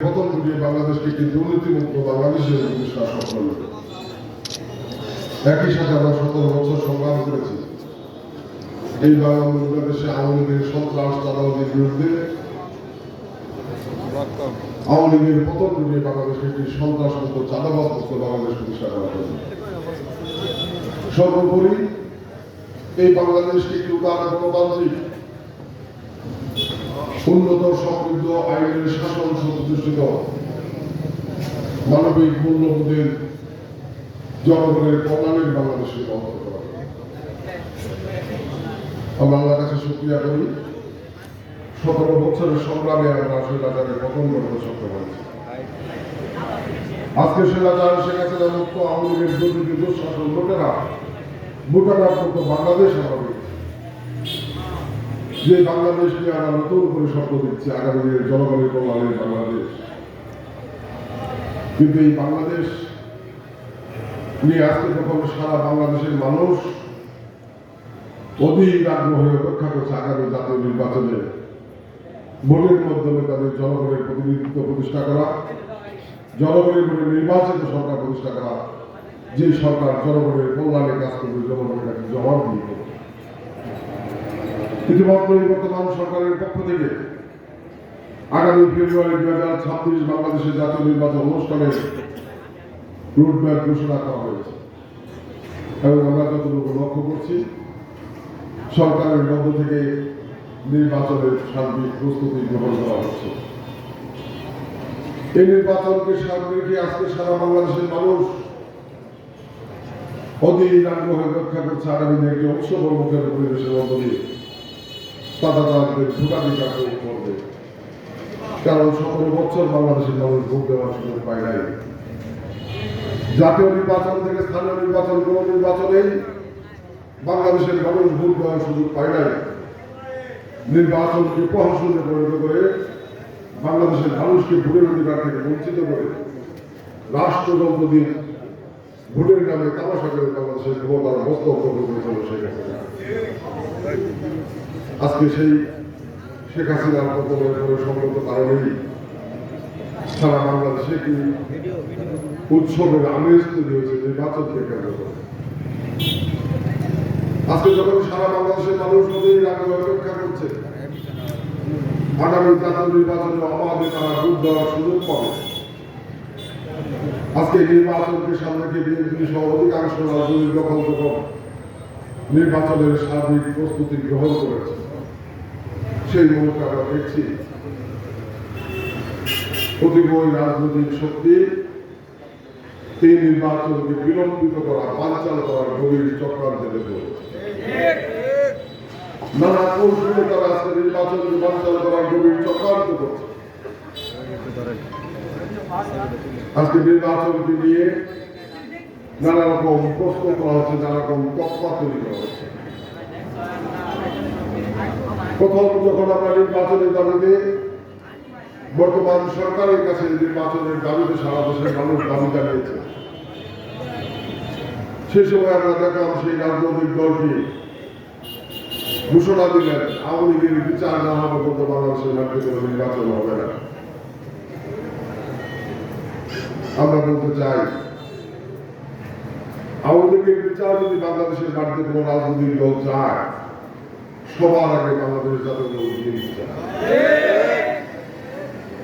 বাংলাদেশকে একটি দুর্নীতিমুক্ত বাংলাদেশের প্রতিষ্ঠা নেবে। একই সাথে আমরা সতেরো বছর সংগ্রাম করেছি এই বাংলাদেশে আওয়ামী লীগের সন্ত্রাস চাঁদাবাদের বিরুদ্ধে আওয়ামী লীগের পতন ঘটিয়ে বাংলাদেশকে একটি সন্ত্রাস মুক্ত চাঁদাবাদ মুক্ত বাংলাদেশ প্রতিষ্ঠা করার জন্য সর্বোপরি এই বাংলাদেশকে একটি উদার গণতান্ত্রিক উন্নত সমৃদ্ধ আইনের শাসন সুপ্রতিষ্ঠিত মানবিক মূল্যবোধের জনগণের কল্যাণের বাংলাদেশে অন্তর করা আমরা আল্লাহর কাছে শুক্রিয়া করি। সতেরো বছরের সংগ্রামে আমরা স্বৈরাচারের পতন করতে সক্ষম হয়েছি আজকে স্বৈরাচার শেখ হাসিনা মুক্ত আওয়ামী লীগের দুর্নীতি, দুঃশাসন লোকেরা ভুটানার মতো বাংলাদেশ আমরা। যে বাংলাদেশকে আমরা নতুন করে স্বপ্ন দিচ্ছি আগামী দিনের জনগণের কল্যাণের বাংলাদেশ কিন্তু এই বাংলাদেশ নিয়ে আজকে যখন সারা বাংলাদেশের মানুষ অধীর আগ্রহে অপেক্ষা করছে আগামী জাতীয় নির্বাচনে ভোটের মাধ্যমে তাদের জনগণের প্রতিনিধিত্ব প্রতিষ্ঠা করা, জনগণের ভোটে নির্বাচিত সরকার প্রতিষ্ঠা করা, যে সরকার জনগণের কল্যাণে কাজ করবে, জনগণের কাছে জবাব দিয়ে দেবে। ইতিমধ্যে বর্তমান সরকারের পক্ষ থেকে আগামী ফেব্রুয়ারি দুই হাজার ছাব্বিশ বাংলাদেশের জাতীয় নির্বাচন অনুষ্ঠানের রুটম্যাপ ঘোষণা করা হয়েছে। এবং আমরা যতটুকু লক্ষ্য করছি, সরকারের মধ্য থেকে নির্বাচনের সার্বিক প্রস্তুতি গ্রহণ করা হচ্ছে। এই নির্বাচনকে সামনে রেখে আজকে সারা বাংলাদেশের মানুষ অধীর আগ্রহে রক্ষা করছে আগামী দিনে একটি উৎসবমুখের পরিবেশের মধ্য দিয়ে। তাদের ভোটাধিকার প্রয়োগ করবে। কারণ সতেরো বছর বাংলাদেশের মানুষ ভোট দেওয়ার সুযোগ পায় নাই। জাতীয় নির্বাচন থেকে স্থানীয় নির্বাচন কোন নির্বাচনেই বাংলাদেশের মানুষ ভোট দেওয়ার সুযোগ পায় নাই। নির্বাচনকে প্রহসনে পরিণত করে বাংলাদেশের মানুষকে ভোটের অধিকার থেকে বঞ্চিত করে রাষ্ট্রযন্ত্র দিয়ে ভোটের নামে তামাশা করে বাংলাদেশের ক্ষমতার হস্তক্ষেপ করেছিল শেখ হাসিনা। আজকে সেই শেখ হাসিনার পতনের পরে সংগত কারণেই সারা বাংলাদেশে একটি উৎসবের আমেজ তৈরি হয়েছে নির্বাচনকে কেন্দ্র করে আজকে যখন সারা বাংলাদেশের মানুষ নদীর আগ্রহ অপেক্ষা করছে, আগামী জাতীয় নির্বাচনে অবাধে তারা ভোট দেওয়ার সুযোগ পাবে। আজকে নির্বাচনকে সামনে রেখে বিএনপি সহ অধিকাংশ রাজনৈতিক দখল যখন নির্বাচনের সার্বিক প্রস্তুতি গ্রহণ করেছে। সেই মুহূর্তে আমরা দেখছি প্রতিবই রাজনৈতিক শক্তি এই নির্বাচনকে বিলম্বিত করা, বানচাল করার গভীর চক্রান্তে নানা কৌশলে তারা আজকে নির্বাচনকে বানচাল করার গভীর চক্রান্ত করছে আজকে নির্বাচনকে নিয়ে নানা রকম প্রশ্ন করা হচ্ছে, নানা রকম তৎপর তৈরি করা হচ্ছে। প্রথম যখন আমরা নির্বাচনের দাবিতে বর্তমান সরকারের কাছে নির্বাচনের দাবিতে সারা দেশের মানুষ দাবি জানিয়েছে সেই সময় আমরা দেখলাম সেই রাজনৈতিক দলটি ঘোষণা দিলেন, আওয়ামী লীগের বিচার না হবে পর্যন্ত বাংলাদেশের মাঠে কোনো নির্বাচন হবে না। আমরা বলতে চাই লীগের বিচার যদি বাংলাদেশের মাটিতে কোনো রাজনৈতিক দল চায়, সবার আগে বাংলাদেশ জাতীয় দল বিএনপি চায়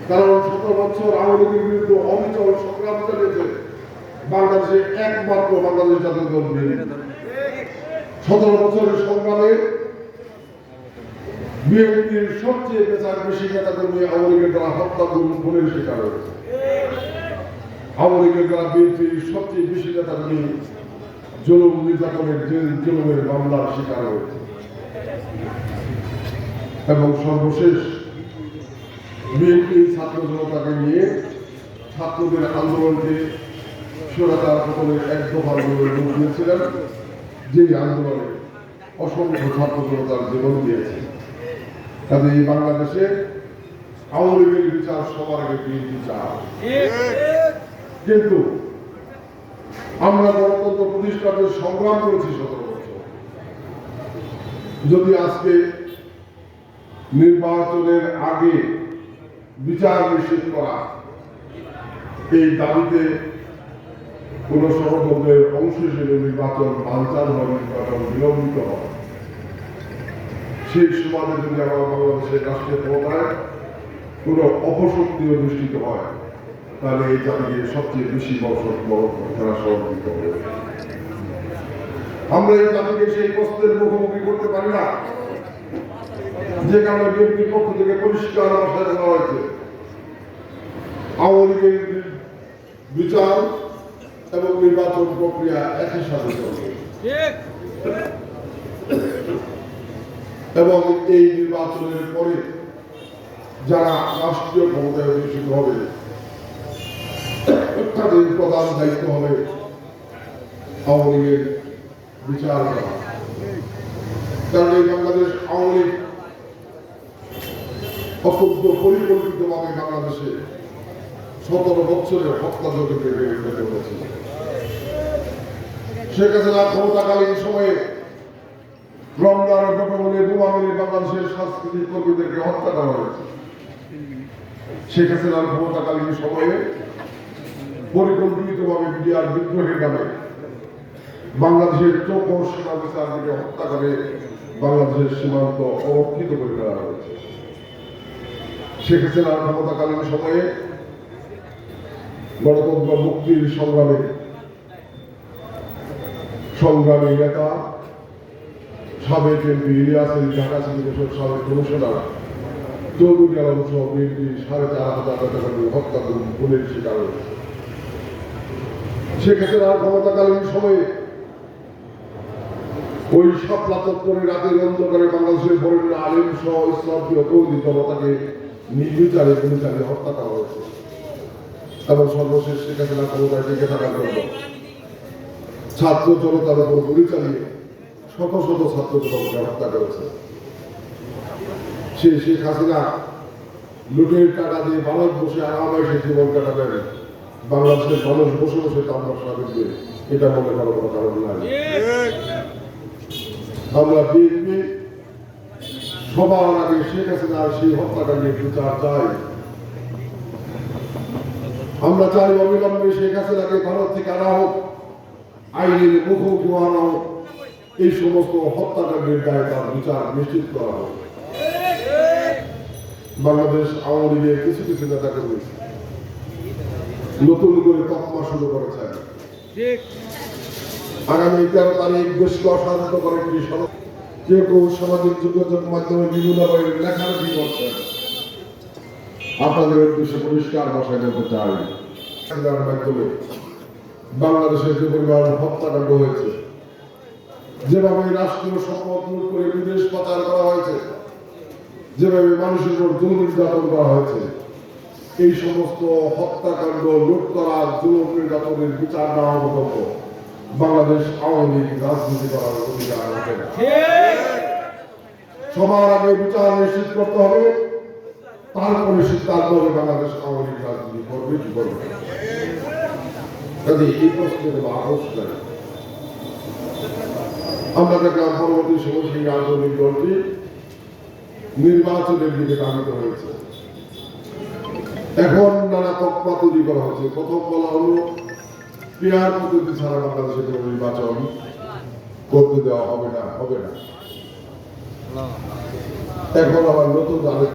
কারণ সতেরো বছর আওয়ামী লীগের বিরুদ্ধে অবিচল সংগ্রাম চালিয়েছে, বাংলাদেশে একমাত্র বাংলাদেশ জাতীয় দল সতেরো বছরের সংগ্রামে বিএনপির সবচেয়ে বেচার বেশি নেতা কর্মী আওয়ামী লীগের দ্বারা হত্যা গুম খুনের শিকার হয়েছে আওয়ামী লীগের দ্বারা বিএনপির সবচেয়ে বেশি নেতা কর্মী জুলুম নির্যাতনের জেল, জুলুমের মামলার শিকার হয়েছে। এবং সর্বশেষ বিএনপি ছাত্র জনতাকে নিয়ে ছাত্রদের আন্দোলনকে সুরাতার পতনের এক দফা আন্দোলনের রূপ দিয়েছিলেন যে আন্দোলনে অসংখ্য ছাত্র জনতার জীবন দিয়েছে। কাজে এই বাংলাদেশে আওয়ামী লীগের বিচার সবার আগে বিএনপি চায়। কিন্তু আমরা গণতন্ত্র প্রতিষ্ঠানের সংগ্রাম করেছি সতেরো বছর। যদি আজকে নির্বাচনের আগে বিচার নিশ্চিত করা এই দাবিতে কোন ষড়যন্ত্রের অংশ হিসেবে নির্বাচন বাঞ্চাল বা নির্বাচন বিলম্বিত হয়, সেই সমাজে যদি আমার বাংলাদেশের রাষ্ট্রীয় ক্ষমতায় কোন অপশক্তি অনুষ্ঠিত হয় তাহলে এই জাতিকে সবচেয়ে বেশি বছর তারা সহযোগিত হবে আমরা এই জাতিকে সেই প্রশ্নের মুখোমুখি করতে পারি না। যে কারণে বিএনপির পক্ষ থেকে পরিষ্কার ভাষায় বলা হয়েছে। আওয়ামী লীগের বিচার এবং নির্বাচন প্রক্রিয়া একই সাথে চলবে। এবং এই নির্বাচনের পরে যারা রাষ্ট্রীয় ক্ষমতায় অধিষ্ঠিত হবে তাদের প্রধান দায়িত্ব হবে আওয়ামী লীগের বিচার করা। কারণ এই বাংলাদেশ আওয়ামী লীগ অত্যন্ত পরিকল্পিতভাবে বাংলাদেশে সতেরো বছরের হত্যাযজ্ঞকে বেরিয়ে চলেছে শেখ হাসিনা ক্ষমতাকালীন সময়ে রমজান বলে বোমা মেরে বাংলাদেশের সাংস্কৃতিক কর্মীদেরকে হত্যা করা হয়েছে। শেখ হাসিনার ক্ষমতাকালীন সময়ে পরিকল্পিতভাবে বিডিআর বিদ্রোহের নামে বাংলাদেশের চৌক সীমা বিচারকে হত্যা করে বাংলাদেশের সীমান্ত অরক্ষিত করে ফেলা হয়েছে। শেখ হাসিনার ক্ষমতাকালীন সময়ে গণতন্ত্র মুক্তির সংগ্রামে সংগ্রামী নেতা সাবেক MP Ilias Dhaka city commission সাবেক কমিশনার চৌধুরী আলম সহ বিএনপি সাড়ে চার হাজার টাকা হত্যা গুম, খুনের শিকার হয়েছে। শেখ হাসিনার ক্ষমতাকালীন সময়ে ওই শাপলা চত্বরে রাতের অন্ধকারে বাংলাদেশের বরেণ্য আলিম সহ ইসলামীয় তৌদি জনতাকে নির্বিচারে গুলিচালে হত্যা করা হয়েছে। এবং সর্বশেষ শেখ হাসিনা ক্ষমতায় টিকে থাকার জন্য ছাত্র জনতার উপর গুলি চালিয়ে শত শত ছাত্র জনতাকে হত্যা করেছে। সে শেখ হাসিনা লুটের টাকা দিয়ে ভারত বসে আরামাইসে জীবন কাটাবেন বাংলাদেশের মানুষ বসে বসে তামাশা দেখবে এটা মনে করার কোনো কারণ নাই। আমরা বিএনপি, সবার আগে শেখ হাসিনার সেই হত্যাকাণ্ডের বিচার চাই। আমরা চাই অবিলম্বে শেখ হাসিনাকে ভারত থেকে আনা হোক, আইনের মুখোমুখি আনা হোক, এই সমস্ত হত্যাকাণ্ডের দায় তার বিচার নিশ্চিত করা হোক। বাংলাদেশ আওয়ামী লীগের কিছু কিছু নেতা কর্মী নতুন করে তকমা শুরু করেছেন। আগামী তেরো তারিখ দেশকে অশান্ত করে একটি কেউ কেউ সামাজিক যোগাযোগ মাধ্যমে বিভিন্ন বইয়ের লেখালেখি করছেন আপনাদের উদ্দেশ্যে পরিষ্কার ভাষায় বলতে চাই। মাধ্যমে বাংলাদেশের যে পরিমাণ হত্যাকাণ্ড হয়েছে যেভাবে রাষ্ট্রীয় সম্পদ লুট করে বিদেশ পাচার করা হয়েছে যেভাবে মানুষের উপর নির্যাতন করা হয়েছে এই সমস্ত হত্যাকাণ্ড লুট করা জুলুম নির্যাতনের বিচার না হওয়া পর্যন্ত বাংলাদেশ আওয়ামী লীগ রাজনীতি করার অধিকার রাখে সবার আগে বিচার নিশ্চিত করতে হবে, তারপরে সিদ্ধান্ত হবে বাংলাদেশ আওয়ামী লীগ রাজনীতি করবে কি করবে। কাজে এই প্রশ্নের আপোষ নাই আমরা দেখলাম পরবর্তী সময় সেই আঞ্চলিক দলটি নির্বাচনের দিকে ধাবিত হয়েছে এখন নানা তকমা তৈরি করা হয়েছে। প্রথম বলা হলো পেয়ার পদ্ধতি ছাড়া বাংলাদেশে কোনো নির্বাচন করতে দেওয়া হবে না হবে না। এখন আবার নতুন